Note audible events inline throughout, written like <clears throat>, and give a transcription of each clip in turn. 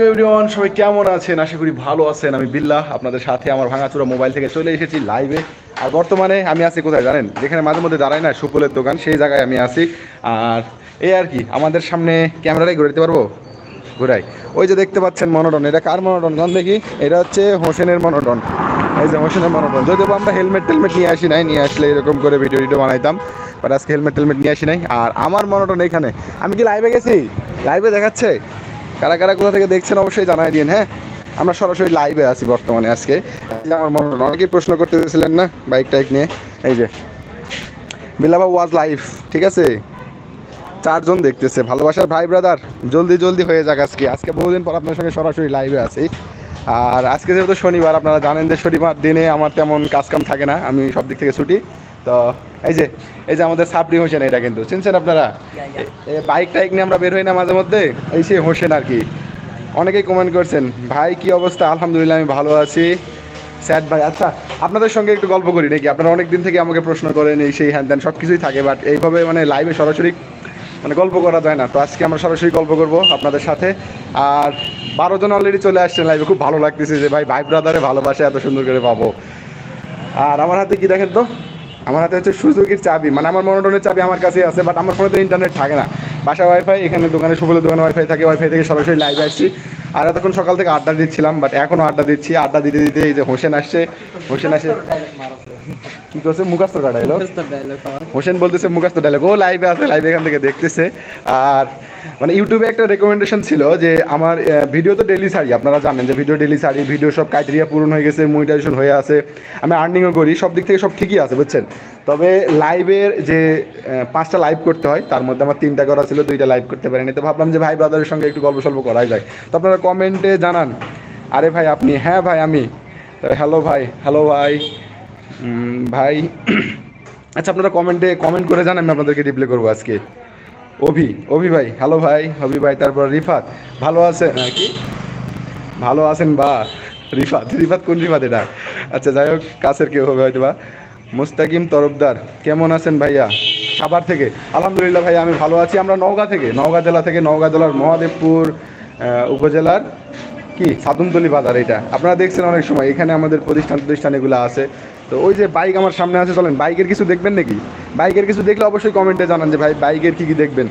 Everyone সবাই কেমন আছেন? আশা করি ভালো আছেন। আমি বিল্লাহ, আপনাদের সাথে আমার ভাঙাচুরা মোবাইল থেকে চলে এসেছি লাইভে আর বর্তমানে আমি আছি কোথায় জানেন? যেখানে মাঝে মধ্যে দাঁড়ায় না সুপলের দোকান, সেই জায়গায় আমি আছি। আর এই আর কি, আমাদের সামনে ক্যামেরাটাই ঘুরে দিতে পারব? ঘুরাই। ওই যে দেখতে পাচ্ছেন মনোটন এটা কার মনোটন জান দেখি? এটা হচ্ছে হোসেনের মনোটন এই যে হোসেনের মনোটন যদিও আমরা হেলমেট টেলমেট নিয়ে আসি নাই, নিয়ে আসলে এরকম করে ভিডিও টিডিও বানাইতাম বাট আজকে হেলমেট টেলমেট নিয়ে আসি নাই। আর আমার মনোটন এখানে। আমি কি লাইভে গেছি? লাইভে দেখাচ্ছে? কারা কারা কোথা থেকে দেখছেন অবশ্যই জানাই দিন হ্যাঁ? আমরা সরাসরি লাইভে আছি বর্তমানে আজকে। আমার মনে অনেকেই প্রশ্ন করতেছিলেন না বাইক টাইক নিয়ে। এই যে বিলাবা ওয়াজ লাইভ ঠিক আছে? চারজন দেখতেছে, ভালোবাসার ভাই ব্রাদার জলদি জলদি হয়ে যাক আজকে। আজকে বহুদিন পর আপনার সঙ্গে সরাসরি লাইভে আছি। আর আজকে যেহেতু শনিবার, আপনারা জানেন যে শনিবার দিনে আমার তেমন কাজ কাম থাকে না, আমি সব দিক থেকে ছুটি। তো এই যে এই যে আমাদের সাবরি হোসেন এটা কিন্তু। চিনছেন আপনারা? বাইক টাইক নিয়ে আমরা বের হই না মাঝে মধ্যে? এই সে হোসেন আর কি। অনেকেই কমেন্ট করছেন ভাই কি অবস্থা? আলহামদুলিল্লাহ আমি ভালো আছি। স্যাড ভাই আচ্ছা আপনাদের সঙ্গে একটু গল্প করি নাকি? আপনারা অনেক দিন থেকে আমাকে প্রশ্ন করেন এই সেই হ্যান ত্যান সব কিছুই থাকে বাট এইভাবে মানে লাইভে সরাসরি মানে গল্প করা যায় না। তো আজকে আমরা সরাসরি গল্প করব আপনাদের সাথে। আর বারো জন অলরেডি চলে আসছেন লাইভে খুব ভালো লাগতেছে যে ভাই ভাই ব্রাদারে ভালোবাসা এত সুন্দর করে পাবো। আর আমার হাতে কি দেখেন তো? আমার হাতে হচ্ছে সুযোগের চাবি। মানে আমার মনোটনের চাবি আমার কাছে আছে বাট আমার ফোনে তো ইন্টারনেট থাকে না। বাসা ওয়াইফাই এখানে দোকানে সুবলের দোকানে ওয়াইফাই থাকে ওয়াইফাই থেকে সরাসরি লাইভে আসছি। আর এতক্ষণ সকাল থেকে আড্ডা দিচ্ছিলাম বাট এখনও আড্ডা দিচ্ছি। আড্ডা দিতে দিতে এই যে হোসেন আসছে, হোসেন আসে কি করছে? মুখাস্ত কাটা এলো হোসেন বলতেছে মুখাস্ত ডায়লগ ও লাইভে আছে লাইভে এখান থেকে দেখতেছে। আর মানে ইউটিউবে একটা রেকমেন্ডেশন ছিল যে আমার ভিডিও তো ডেলি ছাড়ি আপনারা জানেন যে ভিডিও ডেলি ছাড়ি ভিডিও সব ক্রাইটেরিয়া পূরণ হয়ে গেছে মনিটাইজেশন হয়ে আছে। আমি আর্নিংও করি সব দিক থেকে সব ঠিকই আছে বুঝছেন? তবে লাইভের যে পাঁচটা লাইভ করতে হয় তার মধ্যে আমার তিনটা করা ছিল দুইটা লাইভ করতে পারিনি। তো ভাবলাম যে ভাই ব্রাদারের সঙ্গে একটু গল্প সল্প করাই যায়। তো আপনারা কমেন্টে জানান। আরে ভাই আপনি হ্যাঁ ভাই আমি। হ্যালো ভাই হ্যালো ভাই। ভাই <clears throat> আচ্ছা আপনারা কমেন্টে কমেন্ট করে জানান, আমি আপনাদেরকে রিপ্লাই করব আজকে। অভি অভি ভাই হ্যালো ভাই, অভি ভাই, তারপর রিফাত। ভালো আছেন কি? ভালো আছেন বা? রিফাত রিফাত কোন রিফাত এটা? আচ্ছা যাই হোক, কাছের কেউ হবে হয়তো বা মুস্তাকিম তরফদার, কেমন আছেন ভাইয়া? সাভার থেকে। আলহামদুলিল্লাহ ভাইয়া, আমি ভালো আছি। আমরা নওগাঁ থেকে, নওগাঁ জেলা থেকে, নওগাঁ জেলার মহাদেবপুর উপজেলার কি? সাদুমতলি বাজার এটা। আপনারা দেখছেন অনেক সময়, এখানে আমাদের প্রতিষ্ঠান প্রতিষ্ঠান এগুলো আছে। তো ওই যে বাইক আমার সামনে আছে, চলেন বাইকের কিছু দেখবেন নাকি? বাইকের কিছু দেখলে অবশ্যই কমেন্টে জানান যে, ভাই বাইকের কি কি দেখবেন?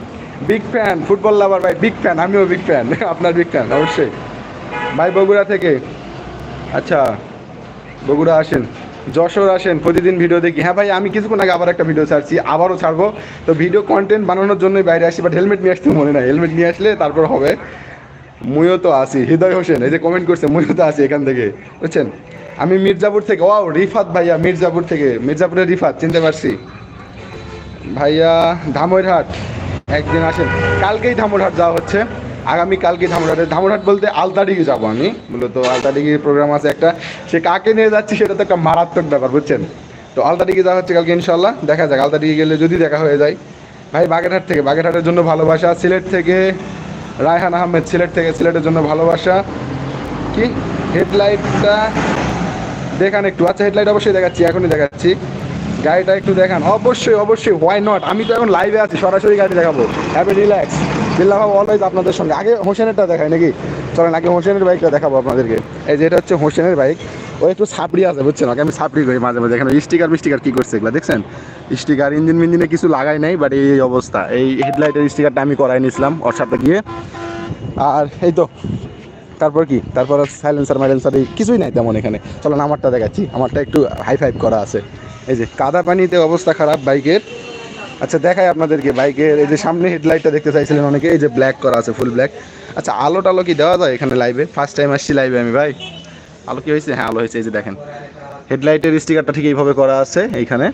বিগ ফ্যান ফুটবল লাভার ভাই বিগ ফ্যান আমিও বিগ ফ্যান <laughs> আপনার বিগ ফ্যান অবশ্যই। ভাই, বগুড়া থেকে। আচ্ছা বগুড়া আসেন, যশোর আসেন, প্রতিদিন ভিডিও দেখি। হ্যাঁ ভাই, আমি কিছুক্ষণ আগে আবার একটা ভিডিও ছাড়ছি, আবারও ছাড়বো। তো ভিডিও কন্টেন্ট বানানোর জন্যই বাইরে আসি বাট হেলমেট নিয়ে আসতে মনে নাই। হেলমেট নিয়ে আসলে তারপর হবে। মুইও তো আছি। হৃদয় হোসেন, এই যে কমেন্ট করছে, মুইও তো আছি এখান থেকে। বুঝছেন? আমি মির্জাপুর থেকে, ওয়াও, রিফাত ভাইয়া, মির্জাপুর থেকে। মির্জাপুরের রিফাত, চিনতে পারছি। ভাইয়া ধামইরহাট একদিন আসেন। কালকেই ধামরহাট যাওয়া হচ্ছে। আগামী কালকে ধামইরহাটে ধামরহাট বলতে আলতাডিগি যাব আমি। মূলত আলতাডিগির প্রোগ্রাম আছে একটা। সে কাকে নিয়ে যাচ্ছি সেটা তো একটা মারাত্মক ব্যাপার, বুঝছেন? তো আলতাডিগি যাওয়া হচ্ছে কালকে ইনশাল্লাহ দেখা যাক আলতাডিগি গেলে যদি দেখা হয়ে যায়। ভাই, বাগেরহাট থেকে। বাগেরহাটের জন্য ভালোবাসা। সিলেট থেকে রায়হান আহমেদ, সিলেট থেকে। সিলেটের জন্য ভালোবাসা। কি? হেডলাইটটা দেখান একটু। আচ্ছা হেডলাইট অবশ্যই দেখাচ্ছি, এখনই দেখাচ্ছি। গাড়িটা একটু দেখান। অবশ্যই অবশ্যই হোয়াই নট আমি তো এখন লাইভে আছি, সরাসরি গাড়ি দেখাবো। হ্যাপি রিল্যাক্স বিল্লাহ অলওয়েজ আপনাদের সঙ্গে। আগে হোসেনেরটা দেখাই নাকি? চলেন, আগে হোসেনের বাইকটা দেখাবো আপনাদেরকে। এই যে, এটা হচ্ছে হোসেনের বাইক ও একটু সাপড়ি আছে, বুঝছেন? ওকে আমি সাপড়ি করি মাঝে মাঝে। এখানে স্টিকার মিস্টিকার কী করছে এগুলো, দেখছেন? স্টিকার ইঞ্জিন মিঞ্জিনে কিছু লাগাই নাই বাট এই অবস্থা। এই হেডলাইটের স্টিকারটা আমি করাই নিয়েছিলাম ওর সাথে গিয়ে। আর এই তো তারপর কি? তারপর সাইলেন্সার মাইলেন্সার এই কিছুই নাই তেমন এখানে। চলো আমারটা দেখাচ্ছি। আমারটা একটু হাই ফাইভ করা আছে। এই যে, কাদা পানিতে অবস্থা খারাপ বাইকের। আচ্ছা দেখাই আপনাদেরকে বাইকের। এই যে, সামনে হেডলাইটটা দেখতে চাইছিলেন অনেকে। এই যে ব্ল্যাক করা আছে ফুল ব্ল্যাক আচ্ছা আলো টালো কি দেওয়া যায় এখানে লাইভে ফার্স্ট টাইম আসছি লাইভে আমি, ভাই। আলো কি হয়েছে? হ্যাঁ আলো হয়েছে, এই যে দেখেন। হেডলাইটের স্টিকারটা ঠিক এইভাবে করা আছে এইখানে।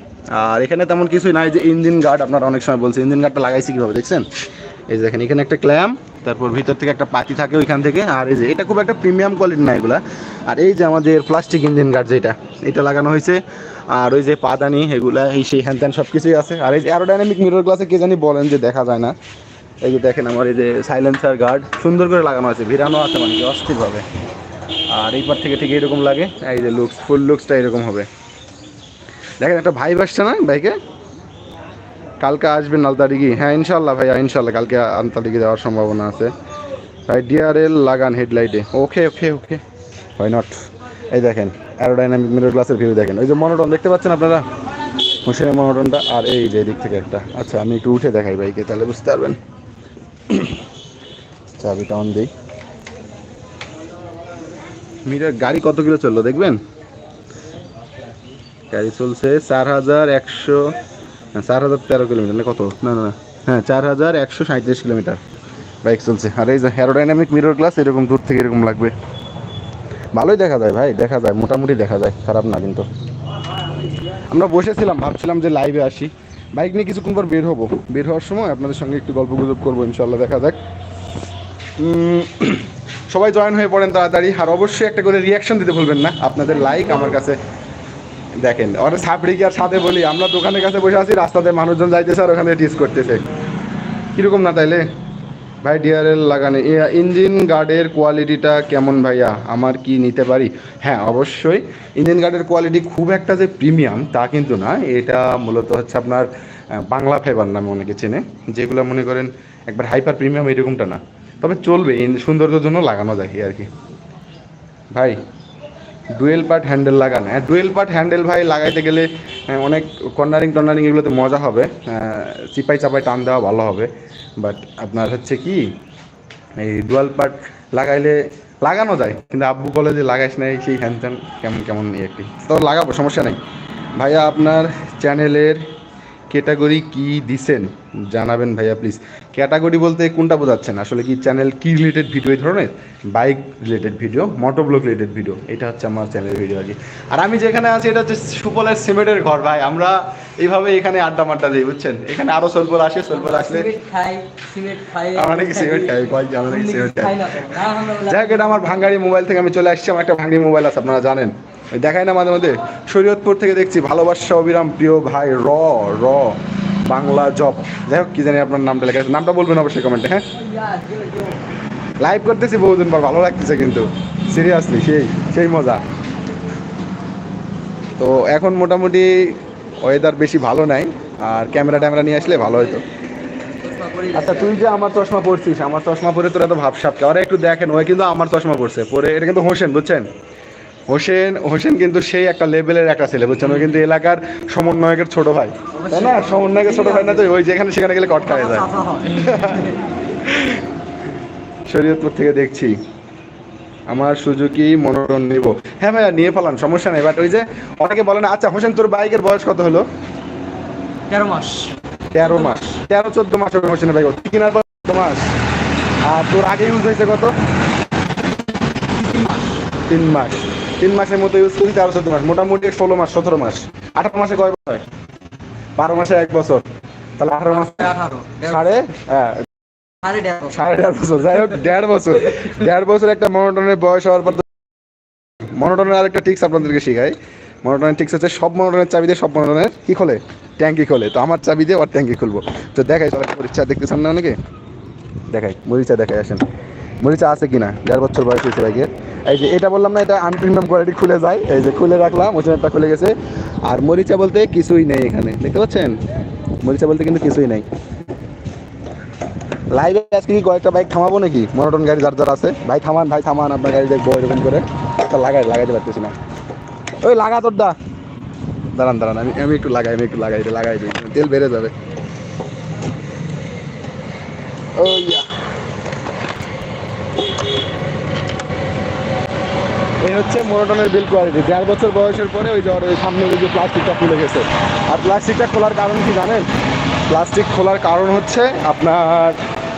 আর এখানে তেমন কিছুই নাই যে ইঞ্জিন গার্ড আপনারা অনেক সময় বলছে ইঞ্জিন গার্ডটা লাগাইছি কীভাবে দেখছেন? এই যে দেখেন, এখানে একটা ক্ল্যাম তারপর ভিতর থেকে একটা পাতি থাকে ওইখান থেকে। আর এই যে, এটা খুব একটা প্রিমিয়াম কোয়ালিটি না এগুলা। আর এই যে আমাদের প্লাস্টিক ইঞ্জিন গার্ড যেটা, এটা লাগানো হয়েছে। আর ওই যে পাদানি, এগুলা, এই সেই হ্যান ত্যান সব কিছুই আছে। আর এই যে অ্যারোডাইনামিক মিরর গ্লাসে কে জানি বলেন যে দেখা যায় না। এই যে দেখেন আমার এই যে সাইলেন্সার গার্ড সুন্দর করে লাগানো আছে, ভিড়ানো আছে মানে অস্থিরভাবে আর এই পার থেকে ঠিক এরকম লাগে। এই যে লুকস ফুল লুকসটা এরকম হবে। দেখেন, একটা ভাই আসছে না বাইকে কালকে আসবেন আলতাডিগি হ্যাঁ ইনশাল্লাহ ভাইয়া ইনশাল্লাহ কালকে আলতাডিগি যাওয়ার সম্ভাবনা আছে। ভাই ডিআরএল লাগান হেডলাইটে ওকে ওকে ওকে হয় নট এই দেখেন অ্যারোডাইনামিক মিরর গ্লাসের ভিউ দেখেন। ওই যে মনোটন দেখতে পাচ্ছেন আপনারা? হোসেনের মনোটনটা আর এই যে দিক থেকে একটা। আচ্ছা আমি একটু উঠে দেখাই বাইকে তাহলে বুঝতে পারবেন। <coughs> চাবিটা অন দিই। মিটার গাড়ি কত কিলো চলল দেখবেন? গাড়ি চলছে চার হাজার একশো হ্যাঁ, চার হাজার তেরো কিলোমিটার কত? না না। হ্যাঁ চার হাজার একশো সাঁত্রিশ কিলোমিটার বাইক চলছে। আর এই যে অ্যারোডাইনামিক মিরর গ্লাস এরকম দূর থেকে এরকম লাগবে। ভালোই দেখা যায় ভাই দেখা যায় মোটামুটি দেখা যায় খারাপ না কিন্তু। আমরা বসেছিলাম ভাবছিলাম যে লাইভে আসি। বাইক নিয়ে কিছুক্ষণ পর বের হব। বের হওয়ার সময় আপনাদের সঙ্গে একটু গল্প গুজব করব ইনশাল্লাহ দেখা যাক। সবাই জয়েন হয়ে পড়েন তাড়াতাড়ি। আর অবশ্যই একটা করে রিয়াকশন দিতে ভুলবেন না। আপনাদের লাইক আমার কাছে দেখেন ওরা সাপড়ি আর সাথে বলি, আমরা দোকানের কাছে বসে আছি, রাস্তাতে মানুষজন যাইতেছে আর ওখানে টিস করতেছে। কীরকম না তাইলে? ভাই ডিআরএল লাগানে ইঞ্জিন গার্ডের কোয়ালিটিটা কেমন ভাইয়া? আমার কি নিতে পারি? হ্যাঁ অবশ্যই। ইঞ্জিন গার্ডের কোয়ালিটি খুব একটা যে প্রিমিয়াম তা কিন্তু না। এটা মূলত হচ্ছে আপনার বাংলা ফাইবার নামে অনেকে চেনে। যেগুলো মনে করেন একবার হাইপার প্রিমিয়াম এরকমটা না। তবে চলবে সৌন্দর্যের জন্য লাগানো যায় আর কি। ভাই ডুয়েল পার্ট হ্যান্ডেল লাগান। হ্যাঁ ডুয়েল পার্ট হ্যান্ডেল ভাই লাগাইতে গেলে হ্যাঁ, অনেক কর্নারিং টর্নারিং এগুলোতে মজা হবে। চিপাই চাপাই টান দেওয়া ভালো হবে। বাট আপনার হচ্ছে কি এই ডুয়াল পার্ট লাগাইলে লাগানো যায় কিন্তু আব্বু বলে যে লাগাইস নাই সেই হ্যান ত্যান কেমন কেমন ইয়ে একটি। তো লাগাবো সমস্যা নেই। ভাইয়া আপনার চ্যানেলের ক্যাটাগরি কি দিছেন? জানাবেন ভাইয়া প্লিজ ক্যাটাগরি বলতে কোনটা বোঝাচ্ছেন আসলে কি চ্যানেল কি রিলেটেড ভিডিও এই ধরনের? Bike related video motoblog related video এটা হচ্ছে আমার চ্যানেলের ভিডিও আর কি। আর আমি যেখানে আছি এটা হচ্ছে সুপলের সিমেন্টের ঘর ভাই। আমরা এইভাবে এখানে আড্ডা মাড্ডা দিই বুঝছেন? এখানে আরও সলপল আসে সলপল আসলে খাই নাকি সিমেন্ট খাই কয় আমরা নাকি সিমেন্ট খাই। যাই হোক এটা আমার ভাঙ্গারি মোবাইল থেকে আমি চলে আসছি আমার একটা ভাঙ্গারি মোবাইল আছে আপনারা জানেন। দেখাই না মাঝে মধ্যে। শরীয়তপুর থেকে দেখছি ভালোবাসা অবিরাম প্রিয় ভাই র র। বাংলা জব। যাই হোক, কি জানি আপনার নামটা লেখা নামটা বলবেন অবশ্যই কমেন্টে হ্যাঁ। লাইভ করতেছি বহুদিন পর, ভালো লাগতেছে কিন্তু। সিরিয়াসলি সেই সেই মজা। তো এখন মোটামুটি ওয়েদার বেশি ভালো নাই, আর ক্যামেরা ট্যামেরা নিয়ে আসলে ভালো পরি আচ্ছা তুই যে আমার চশমা পরছিস, আমার চশমা পরে তোরা তো ভাবসাপ ওরা একটু দেখেন, ওই কিন্তু আমার চশমা পরছে। পরে এটা কিন্তু হোসেন, বুঝছেন? হোসেন হোসেন কিন্তু সেই একটা লেভেলের একটা ছেলে বুঝছেন? ওই কিন্তু এলাকার সমন্বয়কের ছোট ভাই। তাই না? সমন্বয়কের ছোট ভাই না তো ওই যেখানে সেখানে গেলে কট যায়। শরীয়তপুর থেকে দেখছি আমার সুজুকি মনোরণ নিব। হ্যাঁ ভাইয়া নিয়ে ফেলান সমস্যা নেই। বাট ওই যে অনেকে বলে না আচ্ছা হোসেন তোর বাইকের বয়স কত হলো? তেরো মাস। তেরো মাস। তেরো চোদ্দ মাস হবে হোসেনের বাইক। তুই কেনার পর চোদ্দ মাস? আর তোর আগে ইউজ হয়েছে কত? তিন মাস। তিন মাসের মতো ইউজ করি তেরো চোদ্দ মাস। মোটামুটি ষোলো মাস সতেরো মাস। আঠারো মাসে কয় বছর? বারো মাসে এক বছর। তাহলে আঠারো মাস সাড়ে হ্যাঁ। সাড়ে দেড় বছর। যাই হোক দেড় বছর। দেড় বছর একটা মনোটনের বয়স হওয়ার পর মনোটনের আরেকটা টিক্স আপনাদেরকে শিখাই। মনোটনের টিক্স হচ্ছে সব মনোটনের চাবি দিয়ে সব মনোটনের কি খোলে? ট্যাঙ্কি খোলে। তো আমার চাবি দিয়ে ওর ট্যাঙ্কি খুলবো। তো দেখাই সবাই মরিচা দেখতেছেন না অনেকে? দেখাই মরিচা দেখাই আসেন। মরিচা আছে কিনা? দেড় বছর বয়স হয়েছে বাইকে এই যে এটা বললাম না, এটা আনপ্রিমিয়াম কোয়ালিটি খুলে যায়। এই যে খুলে রাখলাম ওজনেরটা খুলে গেছে। আর মরিচা বলতে কিছুই নেই এখানে, দেখতে পাচ্ছেন? মরিচা বলতে কিন্তু কিছুই নেই। লাইভে আজকে কি কয়েকটা বাইক থামাবো নাকি? মনোটন গাড়ি যার যার আছে। ভাই, থামান ভাই, থামান, আপনার গাড়ি দেখব, এরকম করে। একটা লাগাই, লাগাইতে পারতেছি না। ওই, লাগা তোর দা। দাঁড়ান দাঁড়ান, আমি আমি একটু লাগাই, আমি একটু লাগাই লাগাই দিই। তেল বেড়ে যাবে। ও এই হচ্ছে মোনোটনের বিল কোয়ালিটি দেড় বছর বয়সের পরে ওই ওর ওই সামনে ওই যে প্লাস্টিকটা খুলে গেছে। আর প্লাস্টিকটা খোলার কারণ কি জানেন? প্লাস্টিক খোলার কারণ হচ্ছে আপনার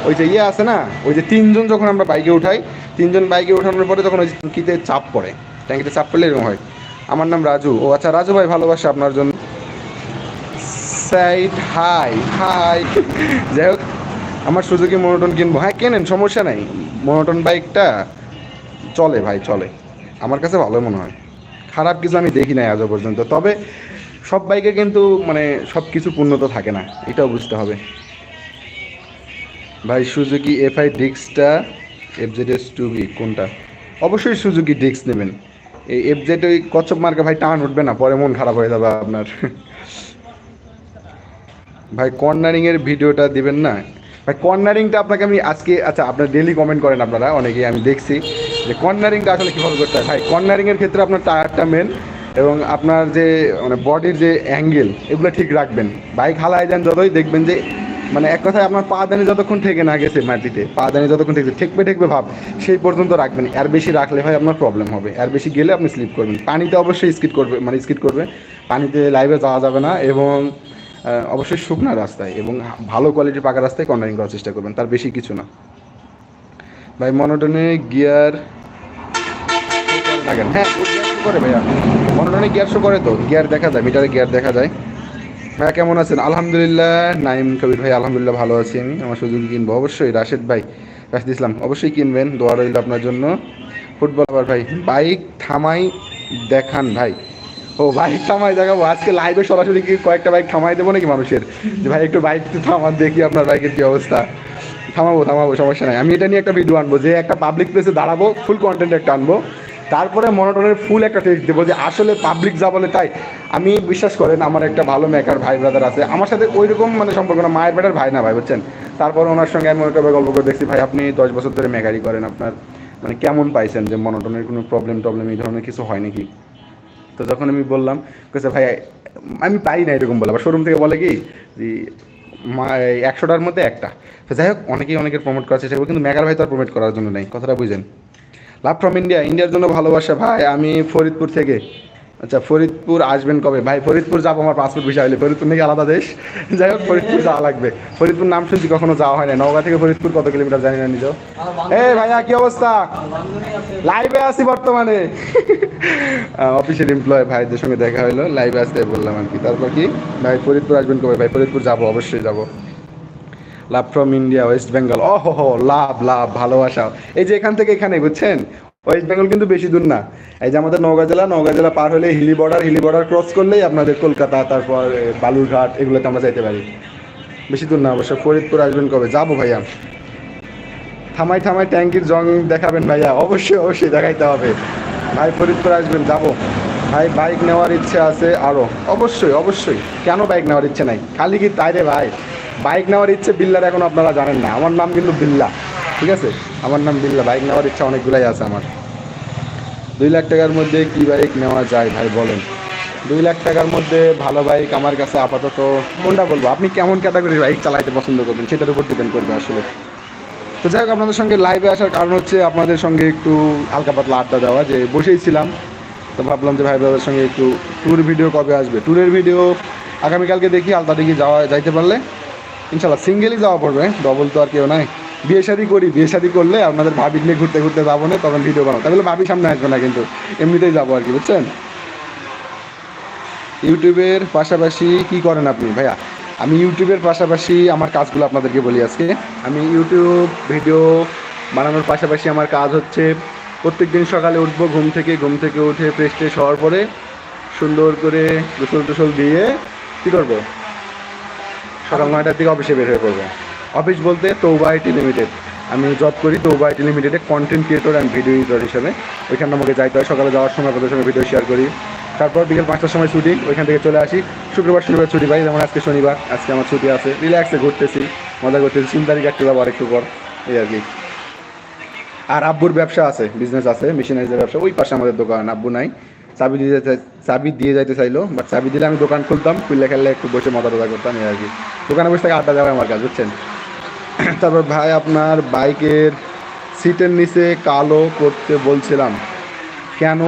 ওই যে ইয়ে আছে না, ওই যে তিনজন যখন আমরা বাইকে উঠাই, তিনজন বাইকে উঠানোর পরে তখন ওই ট্যাঙ্কিতে চাপ পড়ে। ট্যাঙ্কিতে চাপ পড়লে এরকম হয়। আমার নাম রাজু। ও আচ্ছা রাজু ভাই ভালোবাসা আপনার জন্য। সাইড হাই হাই যাই হোক, আমার সুযোগে মনোটন কিনবো। হ্যাঁ কেনেন, সমস্যা নাই। মনোটন বাইকটা চলে ভাই, চলে। আমার কাছে ভালো মনে হয়। খারাপ কিছু আমি দেখি নাই আজও পর্যন্ত। তবে সব বাইকে কিন্তু মানে সব কিছু পূর্ণত থাকে না, এটাও বুঝতে হবে। ভাই, সুজুকি এফআই ডিক্সটা এফজেড এস টু বি কোনটা? অবশ্যই সুজুকি ডিক্স নেবেন। এই এফজেড ওই কচ্ছপ মার্কা, ভাই, টান উঠবে না, পরে মন খারাপ হয়ে যাবে আপনার। ভাই, কর্নারিংয়ের ভিডিওটা দিবেন না? কর্নারিংটা আপনাকে আমি আজকে আচ্ছা আপনার ডেলি কমেন্ট করেন আপনারা, অনেকেই আমি দেখছি যে কর্নারিংটা আসলে কীভাবে করতে হয়। ভাই কর্নারিংয়ের ক্ষেত্রে আপনার টায়ারটা মেন এবং আপনার যে মানে বডির যে অ্যাঙ্গেল এগুলো ঠিক রাখবেন। বাইক হালায় যান যতই দেখবেন যে মানে এক কথায় আপনার পা দানি যতক্ষণ থেকে না গেছে মাটিতে, পা দানি যতক্ষণ থেকে ঠেকবে ঠেকবে ভাব, সেই পর্যন্ত রাখবেন। আর বেশি রাখলে ভাই আপনার প্রবলেম হবে। আর বেশি গেলে আপনি স্লিপ করবেন। পানিতে অবশ্যই স্কিট করবে মানে স্কিট করবে। পানিতে লাইভে যাওয়া যাবে না এবং অবশ্যই শুকনা রাস্তায় এবং ভালো কোয়ালিটির পাকা রাস্তায় কর্নারিং করার চেষ্টা করবেন, তার বেশি কিছু না। ভাই মনোটনে গিয়ার থাকেন হ্যাঁ করে ভাইয়া। মনোটনে গিয়ার শো করে তো গিয়ার দেখা যায় মিটারে গিয়ার দেখা যায়। ভাইয়া, কেমন আছেন? আলহামদুলিল্লাহ নাইম কবির ভাই, আলহামদুলিল্লাহ ভালো আছি আমি। আমার সুযোগ কিনবো। অবশ্যই, রাশেদ ভাই, রাশেদ ইসলাম, অবশ্যই কিনবেন। দোয়া রইল আপনার জন্য। ফুটবল আবার ভাই, বাইক থামাই দেখান ভাই। ও বাইক থামাই দেখাবো আজকে লাইভে সরাসরি কি কয়েকটা বাইক থামাই দেবো নাকি মানুষের? যে ভাই, একটু বাইক থামান, দেখি আপনার বাইকের কি অবস্থা। থামাবো থামাবো, সমস্যা নাই। আমি এটা নিয়ে একটা ভিডিও আনব, যে একটা পাবলিক প্লেসে দাঁড়াবো ফুল কন্টেন্ট একটা আনব। তারপরে মনোটনের ফুল একটা টেস্ট দেবো, যে আসলে পাবলিক যা বলে তাই। আমি, বিশ্বাস করেন, আমার একটা ভালো মেকার ভাই ব্রাদার আছে। আমার সাথে ওই রকম মানে সম্পর্ক না, মায়ের বেটার ভাই না ভাই, বুঝছেন? তারপর ওনার সঙ্গে আমি ওটা গল্প করে দেখছি, ভাই, আপনি দশ বছর ধরে মেকারি করেন, আপনার মানে কেমন পাইছেন যে মনোটনের কোনো প্রবলেম টবলেম এই ধরনের কিছু হয় নাকি? তো যখন আমি বললাম কেছে ভাই, আমি পারি না এরকম বলে। আবার শোরুম থেকে বলে কি, যে একশোটার মধ্যে একটা। তো যাই হোক, অনেকেই অনেকের প্রমোট করার চেষ্টা কিন্তু মেগার ভাই তো আর প্রমোট করার জন্য নেই, কথাটা বুঝেন। লাভ ফ্রম ইন্ডিয়া ইন্ডিয়ার জন্য ভালোবাসা, ভাই, আমি ফরিদপুর থেকে। আচ্ছা ফরিদপুর আসবেন কবে? ভাই, ফরিদপুর যাব, আমার পাসপোর্ট বিষয় হলে ফরিদপুর নাকি আলাদা দেশ? যাই হোক, ফরিদপুর যাওয়া লাগবে। ফরিদপুর নাম শুনছি, কখনো যাওয়া হয় না নওগাঁ থেকে ফরিদপুর কত কিলোমিটার জানি না নিজেও। এ, ভাইয়া, কি অবস্থা? লাইভে আছি বর্তমানে। অফিসের এমপ্লয় ভাইদের সঙ্গে দেখা হলো লাইভে আসতে বললাম আর কি। তারপর কি? ভাই, ফরিদপুর আসবেন কবে? ভাই, ফরিদপুর যাব, অবশ্যই যাব। Love from India West Bengal ও হো লাভ লাভ, ভালোবাসা। এই যে এখান থেকে এখানে বুঝছেন? ওয়েস্ট বেঙ্গল কিন্তু বেশি দূর না। এই যে আমাদের নওগাঁ জেলা নওগাঁ জেলা পার হলে Hili border Hili border cross করলেই আপনাদের কলকাতা, তারপর বালুরঘাট এগুলোতে আমরা যাইতে পারি। বেশি দূর না অবশ্য, ফরিদপুর আসবেন কবে? যাব ভাইয়া। থামাই থামাই, ট্যাঙ্কির জং দেখাবেন ভাইয়া। অবশ্যই অবশ্যই দেখাইতে হবে। ভাই ফরিদপুর আসবেন, যাব। ভাই বাইক নেওয়ার ইচ্ছে আছে আরও অবশ্যই অবশ্যই। কেন বাইক নেওয়ার ইচ্ছে নাই? খালি কি তাই রে ভাই? বাইক নেওয়ার ইচ্ছে বিল্লার এখন আপনারা জানেন না। আমার নাম কিন্তু বিল্লা। ঠিক আছে? আমার নাম বিল্লা বাইক নেওয়ার ইচ্ছা অনেকগুলাই আছে আমার। দুই লাখ টাকার মধ্যে কি বাইক নেওয়া যায় ভাই বলেন। দুই লাখ টাকার মধ্যে ভালো বাইক আমার কাছে আপাতত কোনটা বলব? আপনি কেমন ক্যাটাগরির বাইক চালাইতে পছন্দ করবেন? সেটার উপর ডিপেন্ড করবে আসলে। তো যাই হোক, আপনাদের সঙ্গে লাইভে আসার কারণ হচ্ছে আপনাদের সঙ্গে একটু হালকা পাতলা আড্ডা দেওয়া, যে বসেই ছিলাম। তো ভাবলাম যে ভাই ব্রাদের সঙ্গে একটু ট্যুর ভিডিও কবে আসবে? ট্যুরের ভিডিও আগামীকালকে দেখি আলতা দিকে যাওয়া যাইতে পারলে। ইনশাল্লাহ সিঙ্গেলই যাওয়া পড়বে ডবল তো আর কেউ নাই। বিয়ে শাদি করি, বিয়ে শাদি করলে আপনাদের ভাবি নিয়ে ঘুরতে ঘুরতে যাব না, তখন ভিডিও বানাবো। তাহলে ভাবি সামনে আসবে না কিন্তু, এমনিতেই যাব আর কি, বুঝছেন? ইউটিউবের পাশাপাশি কি করেন আপনি ভাইয়া? আমি ইউটিউবের পাশাপাশি আমার কাজগুলো আপনাদেরকে বলি আজকে। আমি ইউটিউব ভিডিও বানানোর পাশাপাশি আমার কাজ হচ্ছে প্রত্যেক দিন সকালে উঠবো, ঘুম থেকে ঘুম থেকে উঠে ফ্রেশ ট্রেশ হওয়ার পরে সুন্দর করে গোসল টোসল দিয়ে কী করব? সকাল নয়টার দিকে অফিসে বের হয়ে পড়ব। অফিস বলতে তৌবা আইটি লিমিটেড। আমি জব করি তৌবা আইটি লিমিটেডে content creator and video editor হিসেবে। ওইখানে আমাকে যাইতে হয়, সকালে যাওয়ার সময় আপনাদের সঙ্গে ভিডিও শেয়ার করি। তারপর বিকেল পাঁচটার সময় ছুটি ওইখান থেকে চলে আসি। শুক্রবার, শনিবার ছুটি পাই, যেমন আজকে শনিবার, আজকে আমার ছুটি আছে। রিল্যাক্সে ঘুরতেছি, মজা করতেছি, চিন্তারি কাটতে যাব আরেকটু পর এই আর কি। আর আব্বুর ব্যবসা আছে বিজনেস আছে মেশিনারিজের ব্যবসা, ওই পাশে আমাদের দোকান, আব্বু নাই। চাবি দিয়ে চাবি দিয়ে যাইতে চাইলো বাট চাবি দিলে আমি দোকান খুলতাম, খুললে খেললে একটু বসে মজা টজা করতাম, এই আর কি। দোকানে বসে থেকে আড্ডা দেওয়া আমার কাজ, বুঝছেন? <coughs> তারপর ভাই আপনার বাইকের সিটের নিচে কালো করতে বলছিলাম। কেন?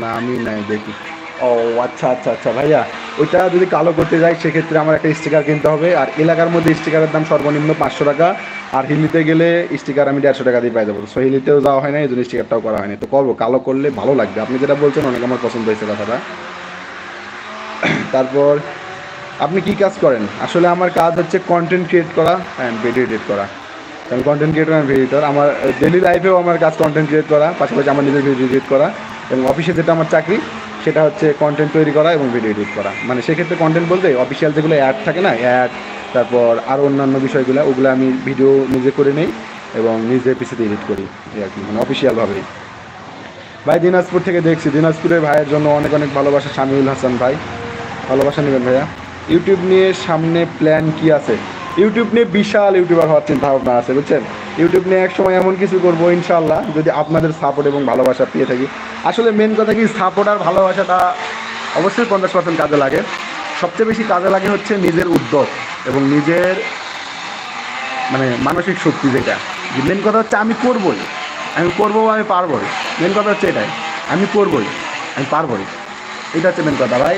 না আমি নাই দেখি। ও আচ্ছা আচ্ছা আচ্ছা ভাইয়া, ওইটা যদি কালো করতে যাই, সেক্ষেত্রে আমার একটা স্টিকার কিনতে হবে। আর এলাকার মধ্যে স্টিকারের দাম সর্বনিম্ন পাঁচশো টাকা। আর হিলিতে গেলে স্টিকার আমি দেড়শো টাকা দিয়ে পাই যাব। সো হিলিতেও যাওয়া হয় না এই জন্য স্টিকারটাও করা হয়নি। তো করব, কালো করলে ভালো লাগবে। আপনি যেটা বলছেন, অনেক আমার পছন্দ হয়েছে কথাটা। <coughs> তারপর আপনি কি কাজ করেন? আসলে আমার কাজ হচ্ছে কন্টেন্ট ক্রিয়েট করা অ্যান্ড ভিডিও এডিট করা। আমি কন্টেন্ট ক্রিয়েটর অ্যান্ড ভিডিওর আমার ডেলি লাইফেও আমার কাজ কন্টেন্ট ক্রিয়েট করা, পাশাপাশি আমার নিজের ভিডিও এডিট করা এবং অফিসে যেটা আমার চাকরি, সেটা হচ্ছে কন্টেন্ট তৈরি করা এবং ভিডিও এডিট করা। মানে সেক্ষেত্রে কন্টেন্ট বলতে অফিসিয়াল যেগুলো অ্যাড থাকে না অ্যাড তারপর আরও অন্যান্য বিষয়গুলো, ওগুলো আমি ভিডিও নিজে করে নিই এবং নিজে পিছিয়ে এডিট করি। এই আর কি মানে অফিসিয়ালভাবেই ভাই, দিনাজপুর থেকে দেখছি। দিনাজপুরের ভাইয়ের জন্য অনেক অনেক ভালোবাসা, শামিউল হাসান ভাই। ভালোবাসা নেবেন ভাইয়া। ইউটিউব নিয়ে সামনে প্ল্যান কি আছে? ইউটিউব নিয়ে বিশাল ইউটিউবার হওয়ার চিন্তা ভাবনা আছে, বুঝছেন? ইউটিউব নিয়ে একসময় এমন কিছু করব ইনশাল্লাহ যদি আপনাদের সাপোর্ট এবং ভালোবাসা পেয়ে থাকি। আসলে মেন কথা কি সাপোর্ট আর ভালোবাসাটা অবশ্যই পঞ্চাশ পার্সেন্ট কাজে লাগে। সবচেয়ে বেশি কাজে লাগে হচ্ছে নিজের উদ্যোগ এবং নিজের মানে মানসিক শক্তি যেটা। মেন কথা হচ্ছে আমি করবই। আমি করব আমি পারবই। মেন কথা হচ্ছে এটাই। আমি করবই, আমি পারবই। এটা হচ্ছে মেন কথা ভাই।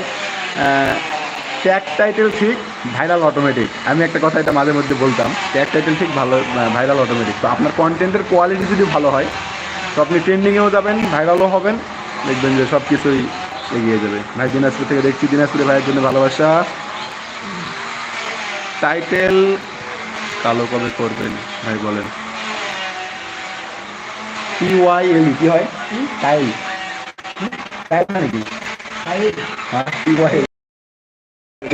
ট্যাগ টাইটেল ঠিক ভাইরাল অটোমেটিক আমি একটা কথা এটা মাঝে মধ্যে বলতাম ট্যাগ টাইটেল ঠিক ভালো ভাইরাল অটোমেটিক তো আপনার কন্টেন্টের কোয়ালিটি যদি ভালো হয় তো আপনি ট্রেন্ডিংয়েও যাবেন ভাইরালও হবেন দেখবেন যে সব কিছুই এগিয়ে যাবে। ভাই দিনাজপুর থেকে দেখছি দিনাজপুরে ভাইয়ের জন্য ভালোবাসা। টাইটেল কালো কবে করবেন ভাই বলেন। পি ওয়াই এল কি হয়? টাইল টাইল মানে কি? হ্যাঁ ওয়াই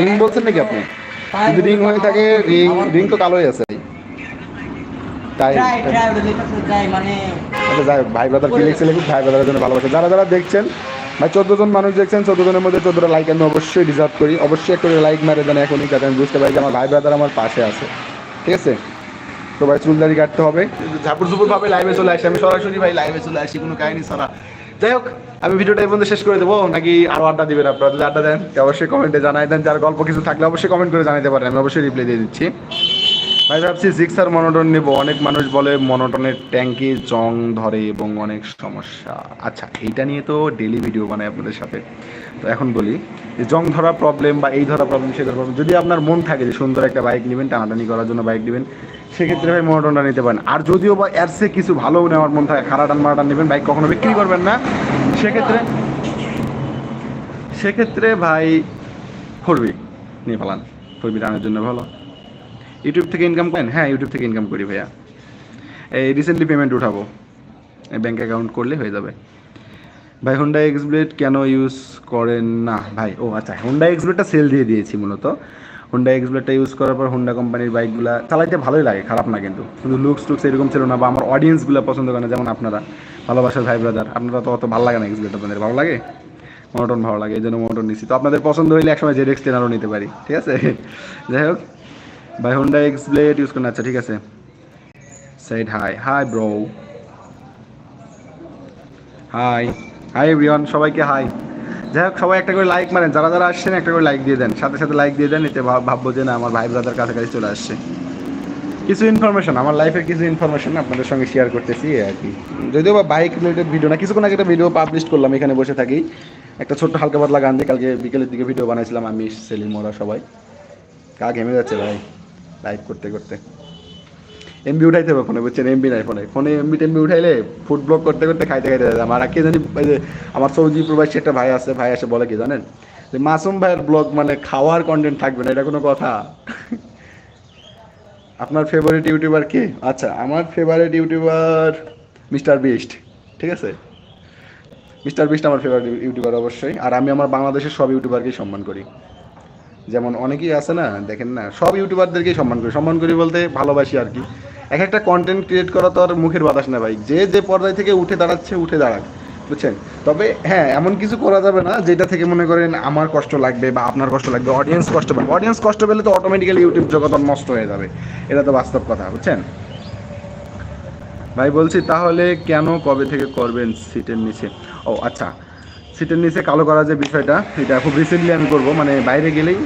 রিং বলছেন নাকি আপনি? যদি রিং হয়ে থাকে রিং রিং তো কালোই আছে। যাই মানে আচ্ছা যাই হোক ভাই ব্রাদার কি লিখছে ভাই ব্রাদারের জন্য ভালোবাসা। যারা যারা দেখছেন ভাই চোদ্দ জন মানুষ দেখছেন চোদ্দ জনের মধ্যে চোদ্দটা লাইক আমি অবশ্যই ডিজার্ভ করি। অবশ্যই একটা লাইক মারে দেন এখনই যাতে আমি বুঝতে পারি যে আমার ভাই ব্রাদার আমার পাশে আছে। ঠিক আছে? তো ভাই চুলদারি কাটতে হবে। ঝাপুর ঝুপুর ভাবে লাইভে চলে আসি। আমি সরাসরি ভাই লাইভে চলে আসি কোনো কাহিনী ছাড়া। যাই হোক, আমি ভিডিওটা এই পর্যন্ত শেষ করে দেবো। নাকি আরও আড্ডা দিবেন আপনারা? যদি আড্ডা দেন অবশ্যই কমেন্টে জানাই দেন। যার গল্প কিছু থাকলে অবশ্যই কমেন্ট করে জানাতে পারেন। আমি অবশ্যই রিপ্লাই দিয়ে দিচ্ছি। ভাই, ভাবছি জিক্সার মনোটন নেব। অনেক মানুষ বলে মনোটনের ট্যাঙ্কি জং ধরে এবং অনেক সমস্যা। আচ্ছা এইটা নিয়ে তো ডেলি ভিডিও বানাই আপনাদের সাথে। তো এখন বলি, যে জং ধরা প্রবলেম বা এই ধরা প্রবলেম সে ধরা প্রবলেম যদি আপনার মন থাকে যে সুন্দর একটা বাইক নেবেন, টানাটানি করার জন্য বাইক নেবেন সেক্ষেত্রে ভাই মনোটনটা নিতে পারেন। আর যদিও বা এর সে কিছু ভালো নেওয়ার মন থাকে খারাটান মারাটান নেবেন বাইক কখনো বিক্রি করবেন না। সেক্ষেত্রে সেক্ষেত্রে ভাই ফোরবি নিয়ে ফেলান ফোরবি টানার জন্য ভালো। ইউটিউব থেকে ইনকাম করেন? হ্যাঁ ইউটিউব থেকে ইনকাম করি ভাইয়া। এই রিসেন্টলি পেমেন্ট উঠাবো। ব্যাঙ্ক অ্যাকাউন্ট করলে হয়ে যাবে। ভাই হোন্ডা এক্সব্লেড কেন ইউজ করেন না? ভাই, ও আচ্ছা হোন্ডা এক্সব্লেডটা সেল দিয়ে দিয়েছি মূলত। হোন্ডা এক্সব্লেডটা ইউজ করার পর হোন্ডা কোম্পানির বাইকগুলো চালাইতে ভালোই লাগে, খারাপ না কিন্তু। কিন্তু লুকস টুকস এরকম ছিল না বা আমার অডিয়েন্সগুলো পছন্দ করে না, যেমন আপনারা, ভালোবাসার ভাই ব্রাদার আপনারা তো অত ভালো লাগে না এক্সব্লেড আপনাদের, ভালো লাগে? মনোটন ভালো লাগে, এই জন্য মনোটন নিচ্ছি তো আপনাদের পছন্দ হইলে একসময় জেড এক্স টেনারও নিতে পারি, ঠিক আছে? যাই হোক, ভাই হোন্ডা এক্স ব্লেড ইউজ করেন আচ্ছা ঠিক আছে। Side hi hi bro hi hi everyone সবাইকে হাই যাই হোক, সবাই একটা করে লাইক মানে যারা যারা আসছেন, একটা করে লাইক দিয়ে দেন। সাথে সাথে লাইক দিয়ে দেন, এতে ভাববো যে না, আমার ভাই ব্রাদার কাছাকাছি চলে আসছে। কিছু ইনফরমেশন আমার লাইফের কিছু ইনফরমেশন আপনাদের সঙ্গে শেয়ার করতেছি আর কি। যদিও বা বাইক রিলেটেড ভিডিও না, কিছুক্ষণ আগে একটা ভিডিও পাবলিশ করলাম, এখানে বসে থাকি। একটা ছোট্ট হালকা পাতলা গান দিয়ে কালকে বিকেলের দিকে ভিডিও বানাইছিলাম, আমি, সেলিম মোরা সবাই। কা ঘেমে যাচ্ছে, ভাই। লাইভ করতে করতে। এমবি উঠাইতে হবে ফোনে, বুঝছেন? এমবি নাই ফোনে। ফোনে এমবি টেমবি উঠাইলে ফুড ব্লক করতে করতে খাইতে খাইতে যেতাম আর কে জানি যে আমার সৌদি প্রবাসী একটা ভাই আছে, ভাই এসে বলে কি জানেন? যে মাসুম ভাইয়ের ব্লগ মানে খাওয়ার কন্টেন্ট থাকবে না, এটা কোনো কথা। আপনার ফেভারিট ইউটিউবার কে? আচ্ছা আমার ফেভারিট ইউটিউবার মিস্টার বিস্ট, ঠিক আছে? মিস্টার বিস্ট আমার ফেভারিট ইউটিউবার অবশ্যই। আর আমি আমার বাংলাদেশের সব ইউটিউবারকেই সম্মান করি। যেমন অনেকেই আছে না, দেখেন না, সব ইউটিউবারদেরকেই সম্মান করি। সম্মান করি বলতে ভালোবাসি আর কি। এক একটা কন্টেন্ট ক্রিয়েট করা তো আর মুখের বাতাস না ভাই। যে যে পর্যায় থেকে উঠে দাঁড়াচ্ছে, উঠে দাঁড়াক, বুঝছেন? তবে হ্যাঁ এমন কিছু করা যাবে না যেটা থেকে মনে করেন আমার কষ্ট লাগবে বা আপনার কষ্ট লাগবে অডিয়েন্স কষ্ট পাবে। অডিয়েন্স কষ্ট পেলে তো অটোমেটিক্যালি ইউটিউব জগৎ নষ্ট হয়ে যাবে। এটা তো বাস্তব কথা, বুঝছেন? ভাই, বলছি তাহলে কেন কবে থেকে করবেন সিটের নিচে? ও আচ্ছা। সিটের নিচে কালো করার যে বিষয়টা, এটা খুব রিসেন্টলি আমি করব। মানে বাইরে গেলেই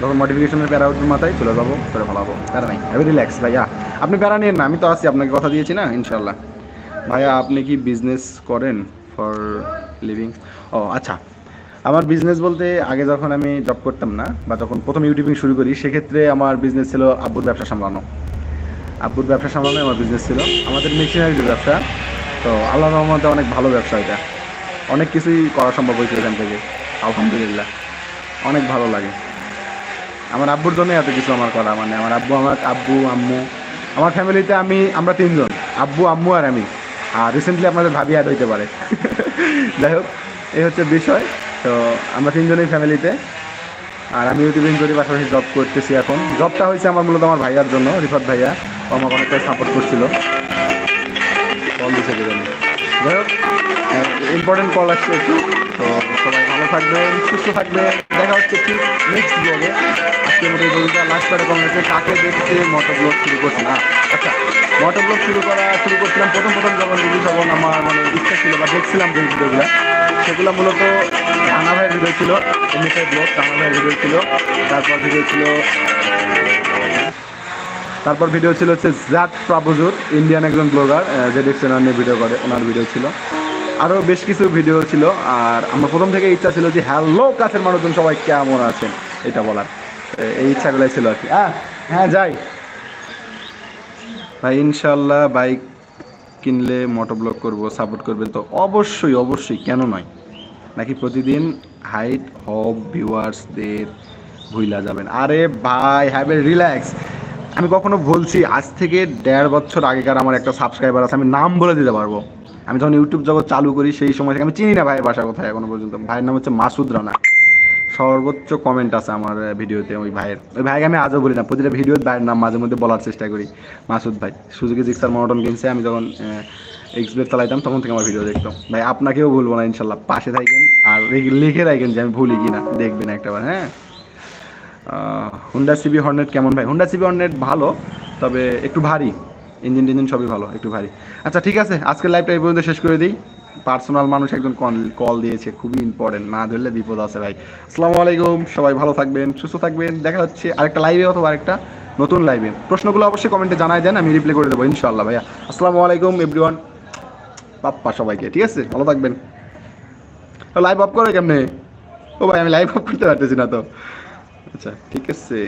যখন মডিফিকেশনের প্যারা মাথায় চলে যাব করে ভালাবো প্যারা নাই, আমি রিল্যাক্স ভাইয়া। আপনি প্যারা নিন না, আমি তো আছি, আপনাকে কথা দিয়েছি না ইনশাল্লাহ ভাইয়া, আপনি কি বিজনেস করেন ফর লিভিং ও আচ্ছা। আমার বিজনেস বলতে আগে যখন আমি জব করতাম না, বা যখন প্রথম ইউটিউবিং শুরু করি, সেক্ষেত্রে আমার বিজনেস ছিল আব্বুর ব্যবসা সামলানো। আব্বুর ব্যবসা সামলানো আমার বিজনেস ছিল। আমাদের মেশিনারির ব্যবসা, তো আল্লাহ রহমতে অনেক ভালো ব্যবসা এটা। অনেক কিছুই করা সম্ভব হয়েছে এখান থেকে, আলহামদুলিল্লাহ। অনেক ভালো লাগে। আমার আব্বুর জন্য এত কিছু আমার করা মানে আমার আব্বু আমার আব্বু, আম্মু আমার ফ্যামিলিতে আমি, আমরা তিনজন, আব্বু, আম্মু আর আমি। আর রিসেন্টলি আপনাদের ভাবি অ্যাড হইতে পারে। <laughs> যাই হোক, এই হচ্ছে বিষয়। তো আমরা তিনজনই ফ্যামিলিতে আর আমি ইউটিউবিং করি পাশাপাশি জব করতেছি এখন। জবটা হয়েছে আমার মূলত আমার ভাইয়ার জন্য, রিফাত ভাইয়া। আমাকে অনেকটাই সাপোর্ট করছিল। যাই হোক ইম্পর্টেন্ট কল আসছে একটু। তো সবাই ভালো থাকবেন, সুস্থ থাকবেন। দেখা হচ্ছে ঠিক নেক্সট ব্লগে আজকের মতো এই লাস্ট করে কমেন্ট কাকে দেখতে মোটো ব্লগ শুরু করছে? না আচ্ছা মোটো ব্লগ শুরু করা শুরু করছিলাম, প্রথম প্রথম যখন রিলিজ যখন আমার মানে ইচ্ছা ছিল বা দেখছিলাম যে ভিডিওগুলো, সেগুলো মূলত রানা ভাইয়ের ভিডিও ছিল এমনিতে ব্লগ রানা ভাইয়ের ভিডিও ছিল, তারপর ভিডিও ছিল তারপর ভিডিও ছিল হচ্ছে জাট প্রাবুজুর ইন্ডিয়ান একজন ব্লগার যে দেখছেন নিয়ে ভিডিও করে, ওনার ভিডিও ছিল। আরও বেশ কিছু ভিডিও ছিল, আর আমার প্রথম থেকে ইচ্ছা ছিল যে, হ্যালো, কাছের মানুষজন সবাই কেমন আছেন? এটা বলার। এই ইচ্ছাগুলোই ছিল আর কি। হ্যাঁ হ্যাঁ যাই। ভাই ইনশাল্লাহ বাইক কিনলে মোটো ব্লগ করব সাপোর্ট করবেন তো অবশ্যই অবশ্যই, কেন নয়? নাকি প্রতিদিন হাইট হব ভিউয়ার্সদের ভুইলা যাবেন? আরে ভাই হ্যাভ এ রিল্যাক্স আমি কখনো বলছি আজ থেকে দেড় বছর আগেকার আমার একটা সাবস্ক্রাইবার আছে, আমি নাম বলে দিতে পারব। আমি যখন ইউটিউব জগৎ চালু করি, সেই সময় থেকে, আমি চিনি না ভাইয়ের বাসা কোথায় এখনও পর্যন্ত। ভাইয়ের নাম হচ্ছে মাসুদ রানা। সর্বোচ্চ কমেন্ট আছে আমার ভিডিওতে ওই ভাইয়ের। ওই ভাইকে আমি আজও বলি না, প্রতিটা ভিডিওর ভাইয়ের নাম মাঝে মধ্যে বলার চেষ্টা করি। মাসুদ ভাই সুযোগে জিক্সার মনোটন কিনছে আমি যখন এক্সবেট চালাইতাম, তখন থেকে আমার ভিডিও দেখতাম ভাই, আপনাকেও বলব না, ইনশাল্লাহ। পাশে থাকেন আর লিখে রাখেন যে আমি ভুলি কি না দেখবেন একটাবার হ্যাঁ? হুন্ডা সিবি হর্নেট কেমন ভাই? হুন্ডা সিবি হর্নেট ভালো, তবে একটু ভারী। ইঞ্জিন টিঞ্জিন সবই ভালো, একটু ভারী। আচ্ছা ঠিক আছে, আজকের লাইভটা এই পর্যন্ত শেষ করে দিই। পার্সোনাল মানুষ একজন কল দিয়েছে, খুবই ইম্পর্টেন্ট না ধরলে বিপদ আছে ভাই। আসসালামু আলাইকুম, সবাই ভালো থাকবেন, সুস্থ থাকবেন। দেখা হচ্ছে আরেকটা লাইভে অথবা আরেকটা নতুন লাইভে প্রশ্নগুলো অবশ্যই কমেন্টে জানাই দেন, আমি রিপ্লাই করে দেবো ইনশাল্লাহ ভাইয়া। আসসালামু আলাইকুম এভরিওয়ান পাপ্পা সবাইকে, ঠিক আছে, ভালো থাকবেন। লাইভ অফ করে কেমনে? ও ভাই, আমি লাইভ অফ করতে পারতেছি না তো। আচ্ছা ঠিক আছে।